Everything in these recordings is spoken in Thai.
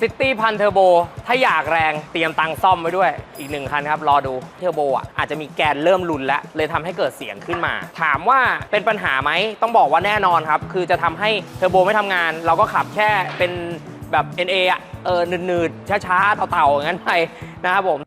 ซิตี้พันเทอร์โบถ้าอยากแรงเตรียมตังซ่อมไว้ด้วยอีกหนึ่งคันครับ รอดูเทอร์โบอะอาจจะมีแกนเริ่มรุนแล้ว เลยทำให้เกิดเสียงขึ้นมา ถามว่าเป็นปัญหาไหมต้องบอกว่าแน่นอนครับ คือจะทำให้เทอร์โบไม่ทำงาน เราก็ขับแค่เป็นแบบ NA อะเออหนืดๆช้าๆเต่าๆอย่างนั้นไปนะครับผม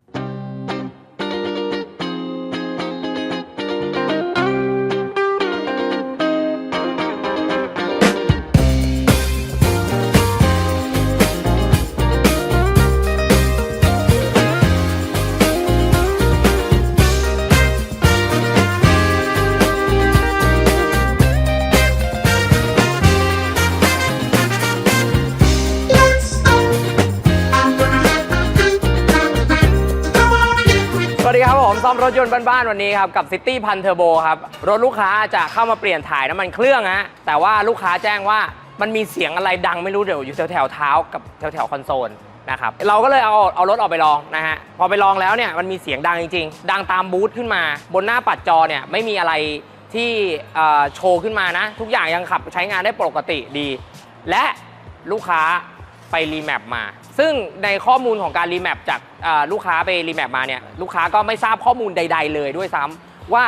ซ่อมรถยนต์บ้านๆวันนี้ครับกับ City พันเทอร์โบครับ รถลูกค้าจะเข้ามาเปลี่ยนถ่ายน้ำมันเครื่องฮะแต่ว่าลูกค้าแจ้งว่ามันมีเสียงอะไรดังไม่รู้เดี๋ยวอยู่แถวแถวๆเท้ากับแถวแถวๆคอนโซลนะครับเราก็เลยเอาเอารถออกไปลองนะฮะพอไปลองแล้วเนี่ยมันมีเสียงดังจริง ๆ ดังตามบูธขึ้นมา บนหน้าปัดจอเนี่ยไม่มีอะไรที่โชว์ขึ้นมานะ ทุกอย่างยังขับใช้งานได้ปกติดี และลูกค้า ไปรีแมปมา ซึ่งในข้อมูลของการรีแมปจากลูกค้าไปรีแมปมาเนี่ยลูกค้าก็ไม่ทราบข้อมูลใด ๆ เลยด้วยซ้ำว่า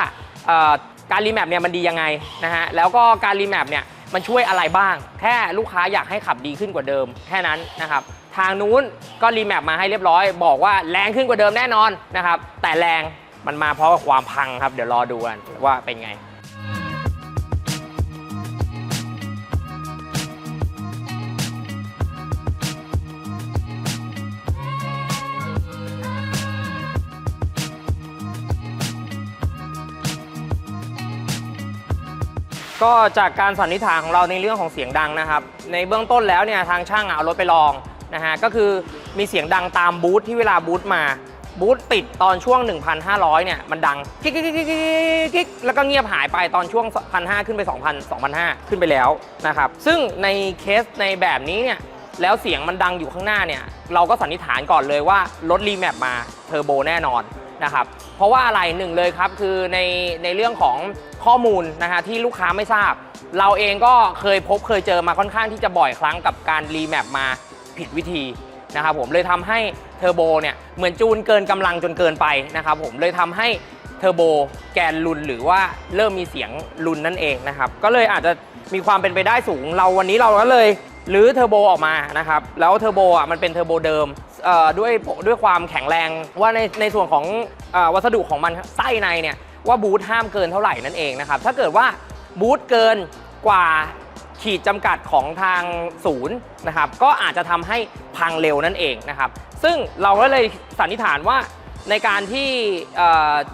การรีแมปเนี่ยมันดียังไงนะฮะแล้วก็การรีแมปเนี่ยมันช่วยอะไรบ้าง แค่ลูกค้าอยากให้ขับดีขึ้นกว่าเดิมแค่นั้นนะครับทางนู้นก็รีแมปมาให้เรียบร้อย บอกว่าแรงขึ้นกว่าเดิมแน่นอนนะครับแต่แรงมันมาเพราะความพังครับ เดี๋ยวรอดูกันว่าเป็นไง ก็จากการสันนิษฐานของเราในเรื่องของเสียงดังนะครับ ในเบื้องต้นแล้วเนี่ยทางช่างเอารถไปลองนะฮะก็คือมีเสียงดังตามบูธที่เวลาบูธมาบูธติดตอนช่วง 1,500 เนี่ย มันดังกิ๊กกิ๊กกิ๊กกิ๊กกิ๊กแล้วก็เงียบหายไปตอนช่วง 1,500 ขึ้นไป 2,000 2,500 ขึ้นไปแล้วนะครับ ซึ่งในเคสในแบบนี้เนี่ย แล้วเสียงมันดังอยู่ข้างหน้าเนี่ย เราก็สันนิษฐานก่อนเลยว่ารถรีแมปมาเทอร์โบแน่นอน นะครับเพราะว่าอะไรหนึ่งเลยครับคือในในเรื่องของข้อมูลนะฮะที่ลูกค้าไม่ทราบ เราเองก็เคยพบเคยเจอมาค่อนข้างที่จะบ่อยครั้งกับการรีแมปมาผิดวิธีนะครับผมเลยทำให้เทอร์โบเนี่ยเหมือนจูนเกินกำลังจนเกินไปนะครับผมเลยทำให้เทอร์โบแกนลุนหรือว่าเริ่มมีเสียงลุนนั่นเองนะครับก็เลยอาจจะมีความเป็นไปได้สูงเราวันนี้เราก็เลยรื้อเทอร์โบออกมานะครับแล้วเทอร์โบอะมันเป็นเทอร์โบเดิม ด้วยด้วยความแข็งแรงว่าในในส่วนของอวัสดุของมันไส้ในเนี่ยว่าบูทห้ามเกินเท่าไหร่นั่นเองนะครับถ้าเกิดว่าบูทเกินกว่าขีดจำกัดของทางศูนย์นะครับก็อาจจะทำให้พังเร็วนั่นเองนะครับซึ่งเราก็เลยสันนิษฐานว่าในการที่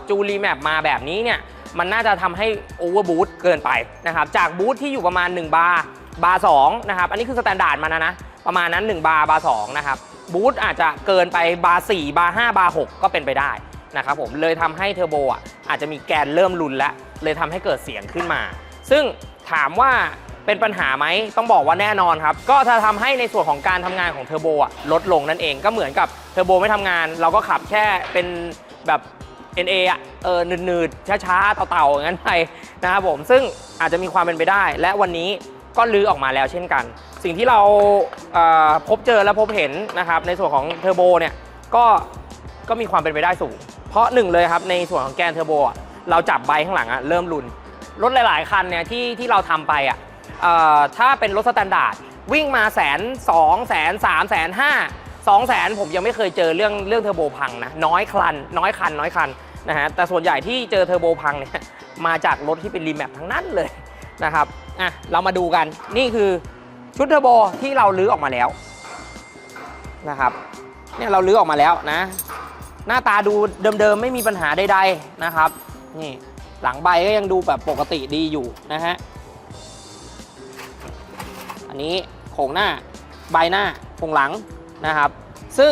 จูรีแมปมาแบบนี้เนี่ยมันน่าจะทำให้โอเวอร์บูทเกินไปนะครับจากบูทที่อยู่ประมาณ 1 บาร์บาร์สองนะครับอันนี้คือสแตนดาร์ดมานะนะประมาณนั้น 1 บาร์บาร์สองนะครับ บูทอาจจะเกินไปบาร์4บาร์5บาร์6ก็เป็นไปได้นะครับผมเลยทำให้เทอร์โบอะอาจจะมีแกนเริ่มรุนแล้ว เลยทำให้เกิดเสียงขึ้นมา ซึ่งถามว่าเป็นปัญหาไหมต้องบอกว่าแน่นอนครับ ก็จะทำให้ในส่วนของการทำงานของเทอร์โบอะลดลงนั่นเองก็เหมือนกับเทอร์โบไม่ทำงาน เราก็ขับแค่เป็นแบบ NA อะเออหนืดๆช้าๆเต่าๆอย่างนั้นไปนะครับผมซึ่งอาจจะมีความเป็นไปได้ และวันนี้ก็ลื้อออกมาแล้วเช่นกัน สิ่งที่เราพบเจอและพบเห็นนะครับในส่วนของเทอร์โบเนี่ยก็ก็มีความเป็นไปได้สูง เพราะหนึ่งเลยครับในส่วนของแกนเทอร์โบเราจับใบข้างหลังอะเริ่มรุนรถหลาย ๆ คันเนี่ยที่ที่เราทำไปอะถ้าเป็นรถสแตนดาร์ดวิ่งมาแสนสองแสนสามแสนห้าสองแสนผมยังไม่เคยเจอเรื่องเรื่องเทอร์โบพังนะน้อยคัน น้อยคันน้อยคันนะฮะแต่ส่วนใหญ่ที่เจอเทอร์โบพังเนี่ยมาจากรถที่เป็นรีแมปทั้งนั้นเลยนะครับอะเรามาดูกันนี่คือ ชุดเทอร์โบที่เราลื้อออกมาแล้วนะครับ เนี่ยเราลื้อออกมาแล้วนะ หน้าตาดูเดิมๆไม่มีปัญหาใดๆนะครับ นี่หลังใบก็ยังดูแบบปกติดีอยู่นะฮะ อันนี้โครงหน้าใบหน้าโครงหลังนะครับ ซึ่ง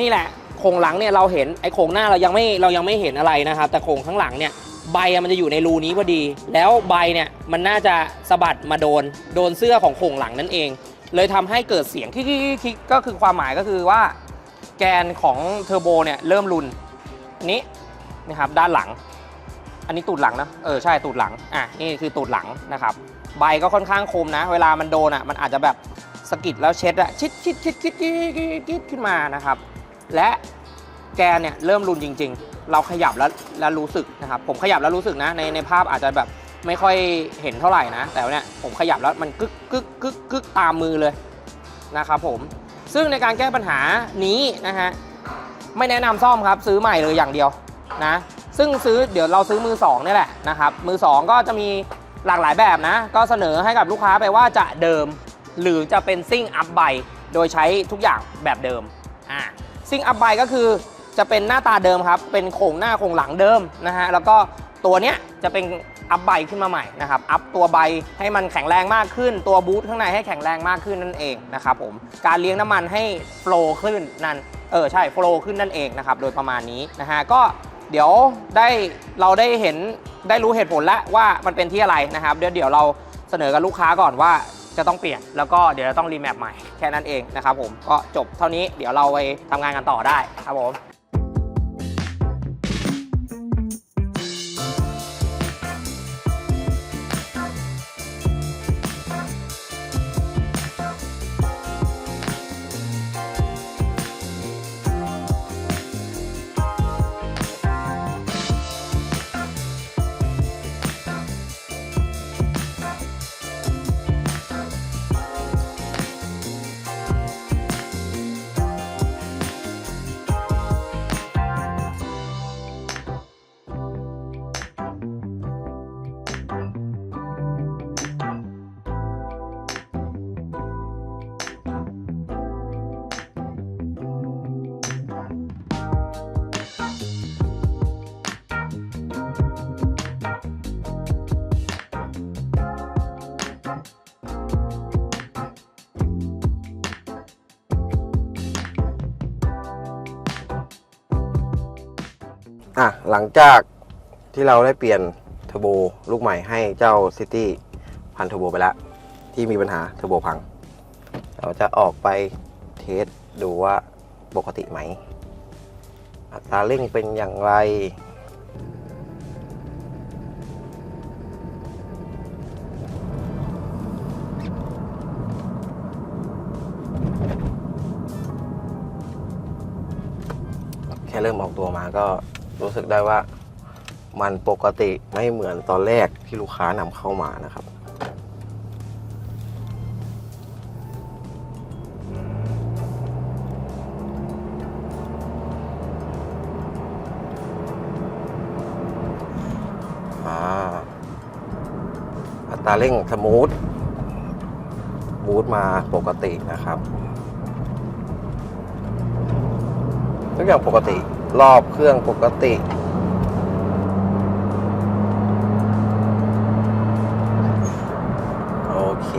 นี่แหละโครงหลังเนี่ยเราเห็นไอ้โครงหน้าเรายังไม่เรายังไม่เห็นอะไรนะครับ แต่โครงข้างหลังเนี่ย ใบอะมันจะอยู่ในรูนี้พอดี แล้วใบเนี่ยมันน่าจะสะบัดมาโดน โดนเสื้อของโครงหลังนั่นเอง เลยทำให้เกิดเสียงคิกๆๆๆก็คือความหมายก็คือว่า แกนของเทอร์โบเนี่ยเริ่มรุนนี้นะครับด้านหลัง อันนี้ตูดหลังนะเออใช่ตูดหลังอะนี่คือตูดหลังนะครับ ใบก็ค่อนข้างคมนะ เวลามันโดนอะมันอาจจะแบบสกิดแล้วเช็ดอะชิดชิดชิดชิดชิดชิดชิดขึ้นมานะครับ และแกนเนี่ยเริ่มรุนจริง ๆ เราขยับแล้วแล้วรู้สึกนะครับ ผมขยับแล้วรู้สึกนะในในภาพอาจจะแบบไม่ค่อยเห็นเท่าไหร่นะ แต่ว่าเนี่ยผมขยับแล้วมันกึกกึกกึกกึกตามมือเลยนะครับผม ซึ่งในการแก้ปัญหานี้นะฮะไม่แนะนำซ่อมครับซื้อใหม่เลยอย่างเดียวนะ ซึ่งซื้อเดี๋ยวเราซื้อมือ2นี่แหละนะครับ มือ 2 ก็จะมีหลากหลายแบบนะ ก็เสนอให้กับลูกค้าไปว่าจะเดิม หรือจะเป็นซิ่งอัพไบโดยใช้ทุกอย่างแบบเดิมอ่าซิ่งอัพไบก็คือ จะเป็นหน้าตาเดิมครับ เป็นโครงหน้าโครงหลังเดิมนะฮะ แล้วก็ตัวเนี้ยจะเป็นอัพไบขึ้นมาใหม่นะครับ อัพตัวใบให้มันแข็งแรงมากขึ้น ตัวบูทข้างในให้แข็งแรงมากขึ้นนั่นเองนะครับผม การเลี้ยงน้ำมันให้โฟล์ขึ้นนั่น เออใช่ โฟล์ขึ้นนั่นเองนะครับ โดยประมาณนี้นะฮะ ก็เดี๋ยวได้เราได้เห็นได้รู้เหตุผลแล้วว่ามันเป็นที่อะไรนะครับ เดี๋ยวเดี๋ยวเราเสนอกับลูกค้าก่อนว่าจะต้องเปลี่ยนแล้วก็เดี๋ยวจะต้องรีแมปใหม่แค่นั้นเองนะครับผมก็จบเท่านี้เดี๋ยวเราไปทำงานกันต่อได้ครับผม อะหลังจากที่เราได้เปลี่ยนเทอร์โบลูกใหม่ให้เจ้าซิตี้พันเทอร์โบไปแล้ว ที่มีปัญหาเทอร์โบพัง เราจะออกไปเทสดูว่าปกติไหม อัตราเร่งเป็นอย่างไรแค่เริ่มออกตัวมาก็ รู้สึกได้ว่ามันปกติไม่เหมือนตอนแรกที่ลูกค้านำเข้ามานะครับอ่าอัตราเร่งสมูทบูทมาปกตินะครับ ทุกอย่างปกติ รอบเครื่องปกติ โอเค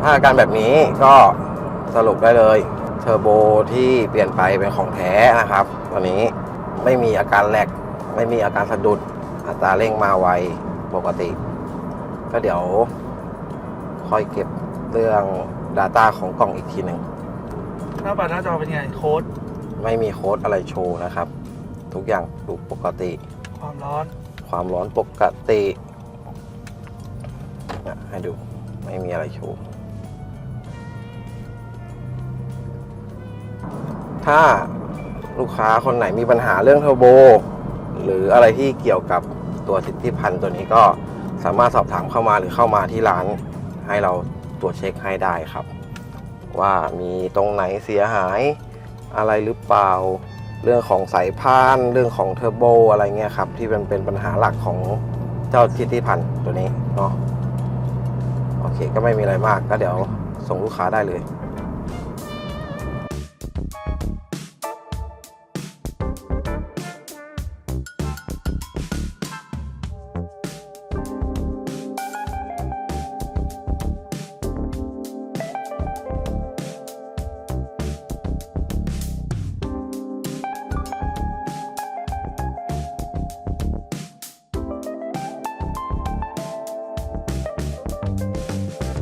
ถ้าอาการแบบนี้ก็สรุปได้เลยเทอร์โบที่เปลี่ยนไปเป็นของแท้นะครับวันนี้ไม่มีอาการแหลกไม่มีอาการสะดุดอัตราเร่งมาไวปกติ ก็เดี๋ยวค่อยเก็บเรื่อง Data ของกล่องอีกทีหนึ่งหน้าบัตรหน้าจอเป็นไงโค้ด ไม่มีโค้ดอะไรโชว์นะครับ ทุกอย่างดูปกติ ความร้อน ความร้อนปกติอะให้ดูไม่มีอะไรโชว์ถ้าลูกค้าคนไหนมีปัญหาเรื่องเทอร์โบ หรืออะไรที่เกี่ยวกับตัวสิทธิพันธ์ตัวนี้ก็สามารถสอบถามเข้ามาหรือเข้ามาที่ร้านให้เราตรวจเช็คให้ได้ครับ ว่ามีตรงไหนเสียหาย อะไรหรือเปล่า เรื่องของสายพานเรื่องของเทอร์โบอะไรเงี้ยครับ ที่เป็นเป็นปัญหาหลักของเจ้าทิติพันธ์ตัวนี้เนาะโอเคก็ไม่มีอะไรมากก็เดี๋ยวส่งลูกค้าได้เลย